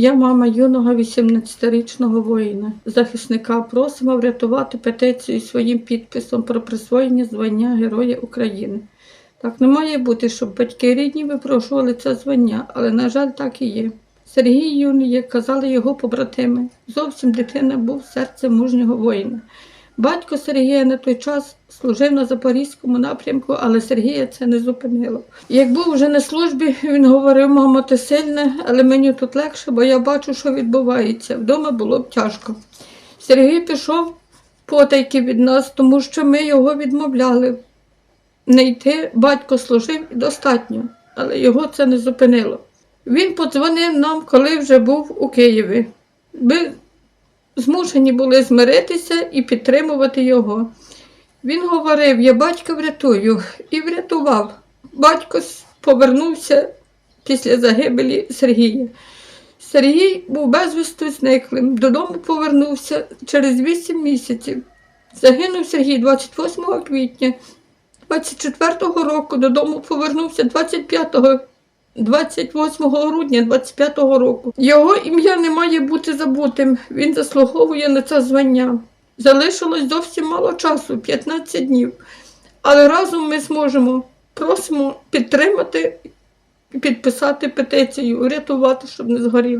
Я мама юного 18-річного воїна, захисника. Просимо врятувати петицію своїм підписом про присвоєння звання Героя України. Так не має бути, щоб батьки рідні випрошували це звання, але, на жаль, так і є. Сергій юний, як казали його побратими, зовсім дитина був серцем мужнього воїна. Батько Сергія на той час служив на Запорізькому напрямку, але Сергія це не зупинило. Як був вже на службі, він говорив: мамо, ти сильна, але мені тут легше, бо я бачу, що відбувається. Вдома було б тяжко. Сергій пішов потайки від нас, тому що ми його відмовляли. Не йти батько служив достатньо, але його це не зупинило. Він подзвонив нам, коли вже був у Києві. Змушені були змиритися і підтримувати його. Він говорив: Я батька врятую і врятував. Батько повернувся після загибелі Сергія. Сергій був безвісти зниклим. Додому повернувся через 8 місяців. Загинув Сергій 28 квітня 24-го року. Додому повернувся 25 28 грудня 25-го року. Його ім'я не має бути забутим. Він заслуговує на це звання. Залишилось зовсім мало часу 15 днів. Але разом ми зможемо. Просимо підтримати і підписати петицію, врятувати, щоб не згоріли.